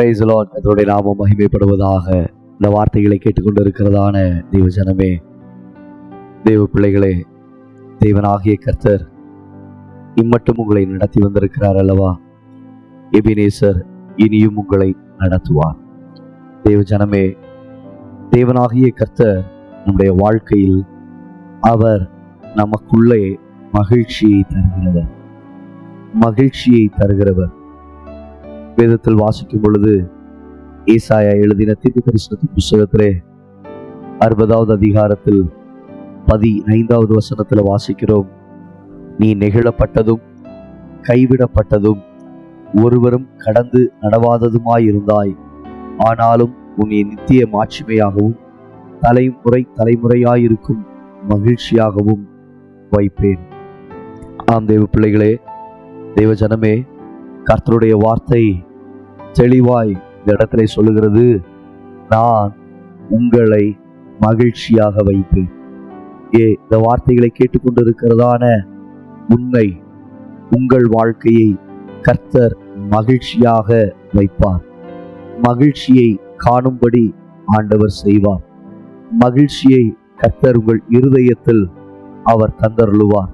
Price Lord நாமம் மகிமைப்படுவதாக இந்த வார்த்தைகளை கேட்டுக்கொண்டிருக்கிறதான தெய்வ ஜனமே தெய்வ பிள்ளைகளே தேவனாகிய கர்த்தர் இம்மட்டும் உங்களை நடத்தி வந்திருக்கிறார் அல்லவா? எபினேசர் இனியும் உங்களை நடத்துவார். தேவ ஜனமே தேவனாகிய கர்த்தர் நம்முடைய வாழ்க்கையில் அவர் நமக்குள்ளே மகிழ்ச்சியை தருகிறவர். மகிழ்ச்சியை தருகிறவர். வேதத்தில் வாசிக்கும் பொழுது ஈசாயா எழுதின தீர்க்க தரிசனத்தின் புஸ்தகத்திலே அறுபதாவது அதிகாரத்தில் பதினைந்தாவது வசனத்தில் வாசிக்கிறோம். நீ நெகிழப்பட்டதும் கைவிடப்பட்டதும் ஒருவரும் கடந்து நடவாததுமாயிருந்தாய். ஆனாலும் உன்னை நித்திய மாட்சிமையாகவும் தலைமுறை தலைமுறையாயிருக்கும் மகிழ்ச்சியாகவும் வைப்பேன். ஆம் தேவ பிள்ளைகளே தேவ ஜனமே கர்த்தருடைய வார்த்தை தெளிவாய் இந்த இடத்துல சொல்லுகிறது நான் உங்களை மகிழ்ச்சியாக வைப்பேன். ஏ இந்த வார்த்தைகளை கேட்டுக்கொண்டிருக்கிறதான உன்னை உங்கள் வாழ்க்கையை கர்த்தர் மகிழ்ச்சியாக வைப்பார். மகிழ்ச்சியை காணும்படி ஆண்டவர் செய்வார். மகிழ்ச்சியை கர்த்தர் உங்கள் இருதயத்தில் அவர் தந்தருளுவார்.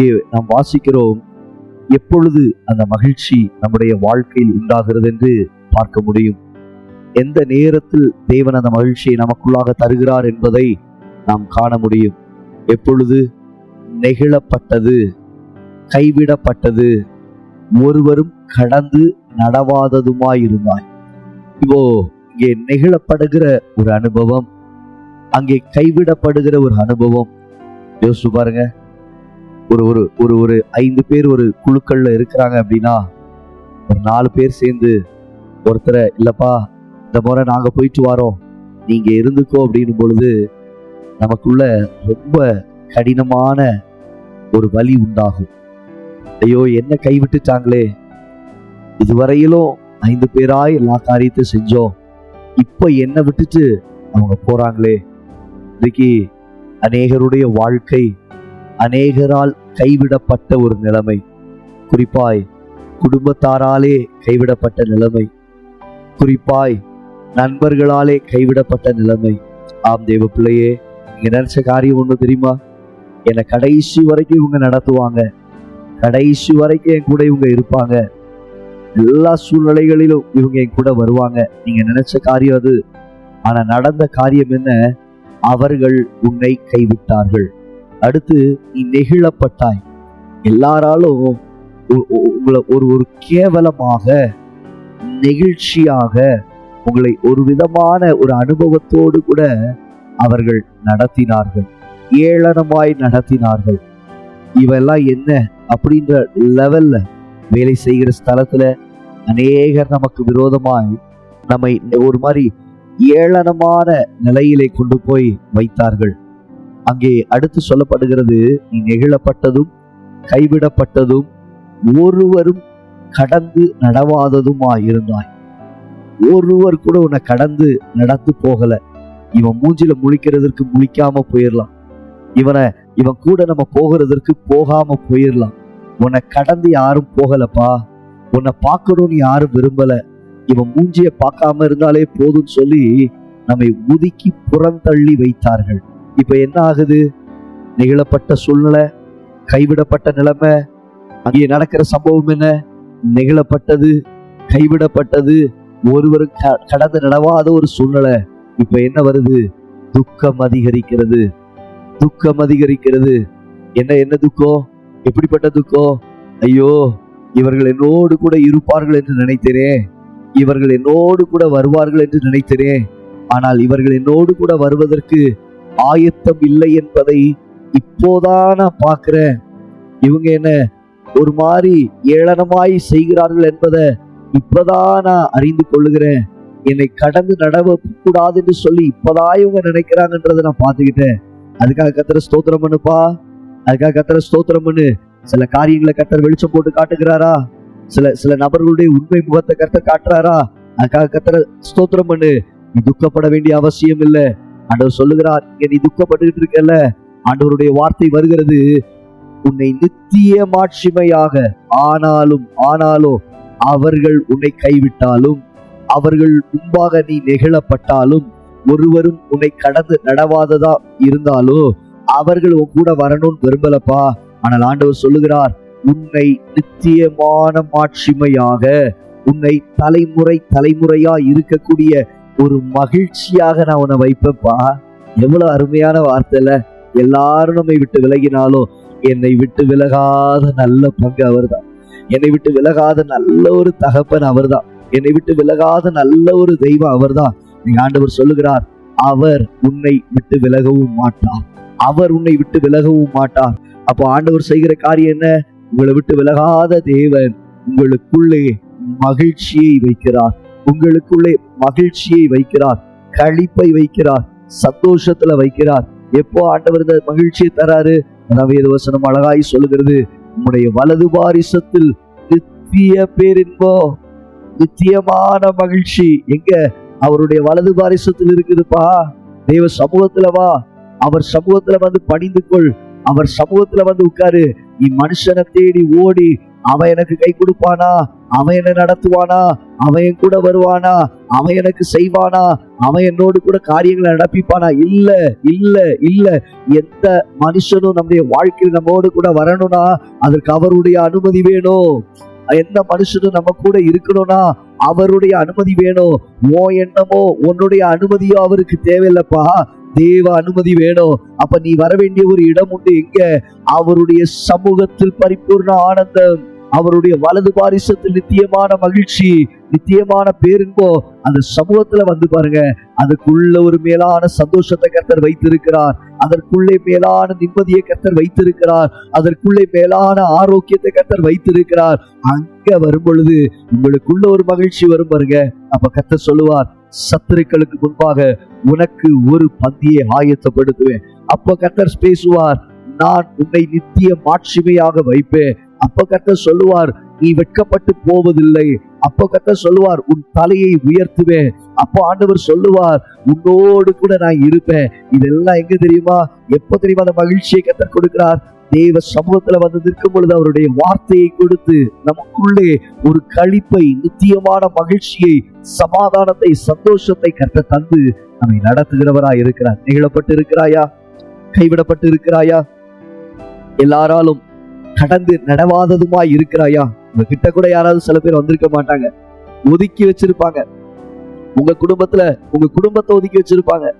ஏ நாம் வாசிக்கிறோம் எப்பொழுது அந்த மகிழ்ச்சி நம்முடைய வாழ்க்கையில் உண்டாகிறது என்று பார்க்க முடியும்? எந்த நேரத்தில் தேவன் அந்த மகிழ்ச்சியை நமக்குள்ளாக தருகிறார் என்பதை நாம் காண முடியும். எப்பொழுது நெகிழப்பட்டது கைவிடப்பட்டது ஒருவரும் கடந்து நடவாததுமாயிருந்தாய். இப்போ இங்கே நெகிழப்படுகிற ஒரு அனுபவம் அங்கே கைவிடப்படுகிற ஒரு அனுபவம். யோசிச்சு பாருங்க. ஒரு ஒரு ஒரு ஒரு ஐந்து பேர் ஒரு குழுக்கள்ல இருக்கிறாங்க அப்படின்னா ஒரு நாலு பேர் சேர்ந்து ஒருத்தரை இல்லப்பா இந்த முறை நாங்க போயிட்டு வரோம். நீங்க இருந்துக்கோ அப்படின்னும் பொழுது நமக்குள்ள ரொம்ப கடினமான ஒரு வழி உண்டாகும். ஐயோ என்ன கைவிட்டுட்டாங்களே. இதுவரையிலும் ஐந்து பேராய் எல்லா காரியத்தையும் செஞ்சோம். இப்ப என்ன விட்டுட்டு அவங்க போறாங்களே? இன்னைக்கு அநேகருடைய வாழ்க்கை அநேகரால் கைவிடப்பட்ட ஒரு நிலைமை. குறிப்பாய் குடும்பத்தாராலே கைவிடப்பட்ட நிலைமை. குறிப்பாய் நண்பர்களாலே கைவிடப்பட்ட நிலைமை. ஆம் தேவ பிள்ளையே நீங்க நினைச்ச காரியம் ஒண்ணு தெரியுமா? என்னை கடைசி வரைக்கும் இவங்க நடத்துவாங்க. கடைசி வரைக்கும் என் கூட இவங்க இருப்பாங்க. எல்லா சூழ்நிலைகளிலும் இவங்க என் கூட வருவாங்க. நீங்க நினைச்ச காரியம் அது. ஆனா நடந்த காரியம் என்ன? அவர்கள் உன்னை கைவிட்டார்கள். அடுத்து நீ நெகிழப்பட்டாய். எல்லாராலும் உ- உங்களை ஒரு ஒரு கேவலமாக நெகிழ்ச்சியாக உங்களை ஒரு விதமான ஒரு அனுபவத்தோடு கூட அவர்கள் நடத்தினார்கள். ஏளனமாய் நடத்தினார்கள். இவெல்லாம் என்ன? அப்படின்ற லெவல்ல வேலை செய்கிற ஸ்தலத்துல அநேகர் நமக்கு விரோதமாய் நம்மை ஒரு மாதிரி ஏளனமான நிலையிலே கொண்டு போய் வைத்தார்கள். அங்கே அடுத்து சொல்லப்படுகிறது நீ நெகிழப்பட்டதும் கைவிடப்பட்டதும் ஒருவரும் கடந்து நடவாததுமா இருந்தாய் ஒருவர் கூட உன்னை கடந்து நடந்து போகல. இவன் மூஞ்சில முழிக்கிறதற்கு முழிக்காம போயிடலாம் இவனை இவன் கூட நம்ம போகிறதற்கு போகாம போயிடலாம் உன்னை கடந்து யாரும் போகலப்பா. உன்னை பார்க்கணும்னு யாரும் விரும்பல. இவன் மூஞ்சிய பார்க்காம இருந்தாலே போதும்னு சொல்லி நம்மை ஒதுக்கி புறந்தள்ளி வைத்தார்கள். இப்போ என்ன ஆகுது? நிகழப்பட்ட சூழ்நிலை கைவிடப்பட்ட நிலைமை அங்கே நடக்கிற சம்பவம் என்ன? நெகிழப்பட்டது கைவிடப்பட்டது ஒருவரும் க- கடந்து நடவாத ஒரு சூழ்நிலை. இப்ப என்ன வருது? துக்கம் அதிகரிக்கிறது. துக்கம் அதிகரிக்கிறது. என்ன என்ன துக்கம்? எப்படிப்பட்ட துக்கம்? ஐயோ இவர்கள் என்னோடு கூட இருப்பார்கள் என்று நினைத்தேனே. இவர்கள் என்னோடு கூட வருவார்கள் என்று நினைத்தேனே. ஆனால் இவர்கள் என்னோடு கூட வருவதற்கு ஆயத்தம் இல்லை என்பதை இப்போதான் நான் பார்க்கிறேன். இவங்க என்ன ஒரு மாதிரி ஏளனமாய் செய்கிறார்கள் என்பதை இப்பதான் நான் அறிந்து கொள்ளுகிறேன். என்னை கடந்து நடவ கூடாதுன்னு சொல்லி இப்பதான் இவங்க நினைக்கிறாங்கன்றதை நான் பார்த்துக்கிட்டேன். அதுக்காக கத்திர ஸ்தோத்திரம் பண்ணுப்பா. அதுக்காக கத்திர ஸ்தோத்திரம் பண்ணு. சில காரியங்களை கத்தர் வெளிச்சம் போட்டு காட்டுகிறாரா? சில சில நபர்களுடைய உண்மை முகத்தை கத்தர் காட்டுறாரா? அதுக்காக கத்திர ஸ்தோத்திரம் பண்ணு. நீ துக்கப்பட வேண்டிய அவசியம் இல்லை. ஆண்டவர் சொல்லுகிறார் இங்க நீ துக்கப்பட்டுக்கிட்டு இருக்கல ஆண்டவருடைய வார்த்தை வருகிறது. உன்னை நித்திய மாட்சிமையாக ஆனாலும் ஆனாலோ அவர்கள் உன்னை கைவிட்டாலும் அவர்கள் முன்பாக நீ நெகிழப்பட்டாலும் ஒருவரும் உன்னை கடந்து நடவாததா இருந்தாலோ அவர்கள் உன் கூட வரணும்னு விரும்பலப்பா. ஆனால் ஆண்டவர் சொல்லுகிறார் உன்னை நித்தியமான மாட்சிமையாக உன்னை தலைமுறை தலைமுறையா இருக்கக்கூடிய ஒரு மகிழ்ச்சியாக நான் உன்னை வைப்பேப்பா எவ்வளவு அருமையான வார்த்தையில் எல்லாரும் நம்மை விட்டு விலகினாலும் என்னை விட்டு விலகாத நல்ல பங்கு அவர்தான். என்னை விட்டு விலகாத நல்ல ஒரு தகப்பன் அவர்தான். என்னை விட்டு விலகாத நல்ல ஒரு தெய்வம் அவர்தான். நீங்க ஆண்டவர் சொல்லுகிறார் அவர் உன்னை விட்டு விலகவும் மாட்டார். அவர் உன்னை விட்டு விலகவும் மாட்டார். அப்போ ஆண்டவர் செய்கிற காரியம் என்ன? உங்களை விட்டு விலகாத தேவன் உங்களுக்குள்ளே மகிழ்ச்சியை வைக்கிறார். உங்களுக்குள்ளே மகிழ்ச்சியை வைக்கிறார் களிப்பை வைக்கிறார் சந்தோஷத்துல வைக்கிறார். எப்போ ஆண்டவர் இந்த மகிழ்ச்சியை தராரு? அதான் வேத வசனம் அழகாய் சொல்லுகிறது உம்முடைய வலது பாரிசத்தில் நித்திய பேரின்போ நித்தியமான மகிழ்ச்சி. எங்க? அவருடைய வலது பாரிசத்தில் இருக்குதுப்பா. தெய்வ சமூகத்துல வா. அவர் சமூகத்துல வந்து பணிந்து கொள். அவர் சமூகத்துல வந்து உட்காரு. நீ மனுஷனை தேடி ஓடி அவன் எனக்கு கை கொடுப்பானா? அவன் என்ன நடத்துவானா? அவன் கூட வருவானா? அவன் எனக்கு செய்வானா? அவன் என்னோடு கூட காரியங்களை நடப்பிப்பானா? இல்ல இல்ல இல்ல. எந்த மனுஷனும் நம்முடைய வாழ்க்கையில் நம்மோடு கூட வரணும்னா அதற்கு அவருடைய அனுமதி வேணும். எந்த மனுஷனும் நம்ம கூட இருக்கணும்னா அவருடைய அனுமதி வேணும். ஓ எண்ணமோ உன்னுடைய அனுமதியோ அவருக்கு தேவையில்லப்பா. தேவ அனுமதி வேணும். அப்ப நீ வர வேண்டிய ஒரு இடம் உண்டு எங்க? அவருடைய சமூகத்தில் பரிபூர்ண ஆனந்தம். அவருடைய வலது பாரிசத்தில் நித்தியமான மகிழ்ச்சி நித்தியமான பேருங்கோ அந்த சமூகத்துல வந்து பாருங்க அதுக்குள்ள ஒரு மேலான சந்தோஷத்தை கர்த்தர் வைத்திருக்கிறார். அதற்குள்ளே மேலான நிம்மதியை கர்த்தர் வைத்திருக்கிறார். அதற்குள்ளே மேலான ஆரோக்கியத்தை கர்த்தர் வைத்திருக்கிறார். அங்க வரும் பொழுது உங்களுக்குள்ள ஒரு மகிழ்ச்சி வரும் பாருங்க. அப்ப கர்த்தர் சொல்லுவார் சத்துருக்களுக்கு முன்பாக உனக்கு ஒரு பந்தியை ஆயத்தப்படுத்துவேன். அப்ப கர்த்தர் பேசுவார் நான் உன்னை நித்திய மாட்சிமையாக வைப்பேன். அப்ப கத்த சொல்லுவார் நீ வெட்கப்பட்டு போவதில்லை. அப்போ கத்த சொல்லுவார் உன் தலையை உயர்த்துவேன் அப்போ ஆண்டவர் சொல்லுவார் உன்னோடு கூட நான் இருப்பேன். இதெல்லாம் எங்க தெரியுமா? எப்ப தெரியுமா அந்த மகிழ்ச்சியை கத்த கொடுக்கிறார்? தேவ சமூகத்துல வந்து நிற்கும் பொழுது அவருடைய வார்த்தையை கொடுத்து நமக்குள்ளே ஒரு கழிப்பை நித்தியமான மகிழ்ச்சியை சமாதானத்தை சந்தோஷத்தை கற்ற தந்து நம்மை நடத்துகிறவரா இருக்கிறார். நிகழப்பட்டு இருக்கிறாயா கைவிடப்பட்டு இருக்கிறாயா எல்லாராலும் கடந்து நடவாததுமா இருக்கிறாயா? உங்க கிட்ட கூட யாராவது சில பேர் வந்திருக்க மாட்டாங்க. ஒதுக்கி வச்சிருப்பாங்க. உங்க குடும்பத்துல உங்க குடும்பத்தை ஒதுக்கி வச்சிருப்பாங்க.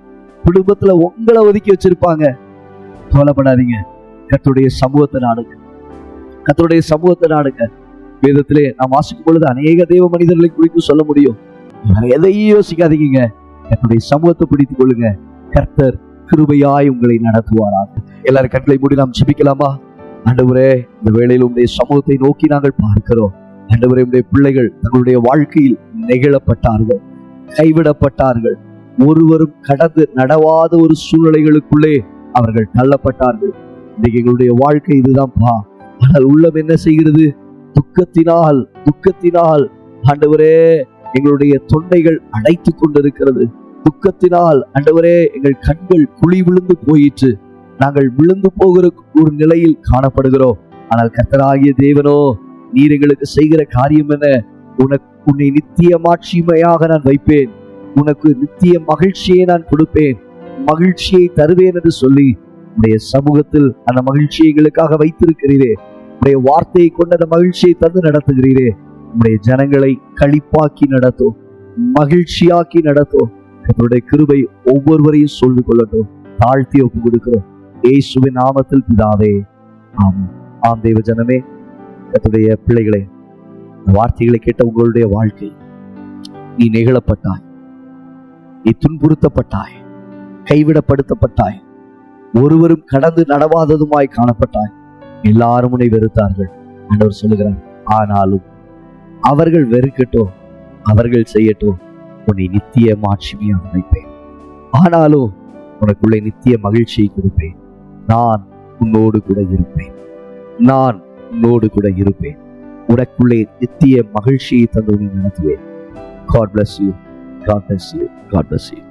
குடும்பத்துல உங்களை ஒதுக்கி வச்சிருப்பாங்க. கவலைப்படாதீங்க. கத்துடைய சமூகத்தை நாடுங்க. கத்துடைய சமூகத்தை நாடுங்க. வேதத்திலே நாம் வாசிக்கும் பொழுது அநேக தெய்வ மனிதர்களை குறித்து சொல்ல முடியும். எதையும் யோசிக்காதீங்க. கத்துடைய சமூகத்தை பிடித்துக் கொள்ளுங்க. கர்த்தர் கிருபையாய் உங்களை நடத்துவாராக. எல்லாரும் கண்களை மூடி நாம் சிபிக்கலாமா ஆண்டவரே இந்த வேளையில் உங்களுடைய சமூகத்தை நோக்கி நாங்கள் பார்க்கிறோம். ஆண்டவரே உடைய பிள்ளைகள் தங்களுடைய வாழ்க்கையில் நெகிழப்பட்டார்கள் கைவிடப்பட்டார்கள். ஒருவரும் கடந்து நடவாத ஒரு சூழ்நிலைகளுக்குள்ளே அவர்கள் தள்ளப்பட்டார்கள். இன்னைக்கு எங்களுடைய வாழ்க்கை இதுதான்ப்பா ஆனால் உள்ளம் என்ன செய்கிறது? துக்கத்தினால் துக்கத்தினால். ஆண்டவரே எங்களுடைய தொண்டைகள் அடைத்து கொண்டிருக்கிறது. துக்கத்தினால் ஆண்டவரே எங்கள் கண்கள் குழி விழுந்து போயிற்று. நாங்கள் விழுந்து போகிற ஒரு நிலையில் காணப்படுகிறோம். ஆனால் கர்த்தராகிய தேவனோ நீர் எங்களுக்கு செய்கிற காரியம் என்ன? உனக்கு உன்னை நித்திய மாட்சிமையாக நான் வைப்பேன். உனக்கு நித்திய மகிழ்ச்சியை நான் கொடுப்பேன். மகிழ்ச்சியை தருவேன் என்று சொல்லி உடைய சமூகத்தில் அந்த மகிழ்ச்சியை எங்களுக்காக வைத்திருக்கிறீரே. உடைய வார்த்தையை கொண்டு அந்த மகிழ்ச்சியை தந்து நடத்துகிறீரே. உடைய ஜனங்களை களிப்பாக்கி நடத்தும் மகிழ்ச்சியாக்கி நடத்தும். என்னுடைய கிருபை ஒவ்வொருவரையும் சொல்லிக் கொள்ளட்டும். தாழ்த்தி ஒப்பு கொடுக்கிறோம். இயேசுவின் நாமத்தில் பிதாவே ஆம். ஆம் தேவ ஜனமே கத்துடைய பிள்ளைகளே வார்த்தைகளை கேட்ட உங்களுடைய வாழ்க்கை நீ நெகிழப்பட்டாய் நீ துன்புறுத்தப்பட்டாய் கைவிடப்படுத்தப்பட்டாய் ஒருவரும் கடந்து நடவாததுமாய் காணப்பட்டாய். எல்லாரும் உன்னை வெறுத்தார்கள் ஆண்டவர் சொல்லுகிறார் ஆனாலும் அவர்கள் வெறுக்கட்டும் அவர்கள் செய்யட்டும் உன்னை நித்திய மாட்சிமையாக நினைப்பேன் ஆனாலும் உனக்குள்ளே நித்திய மகிழ்ச்சியை கொடுப்பேன். நான் உன்னோடு கூட இருப்பேன். நான் உன்னோடு கூட இருப்பேன். உனக்குள்ளே நித்திய மகிழ்ச்சியை தந்து நடத்துவேன். God bless you God bless you God bless you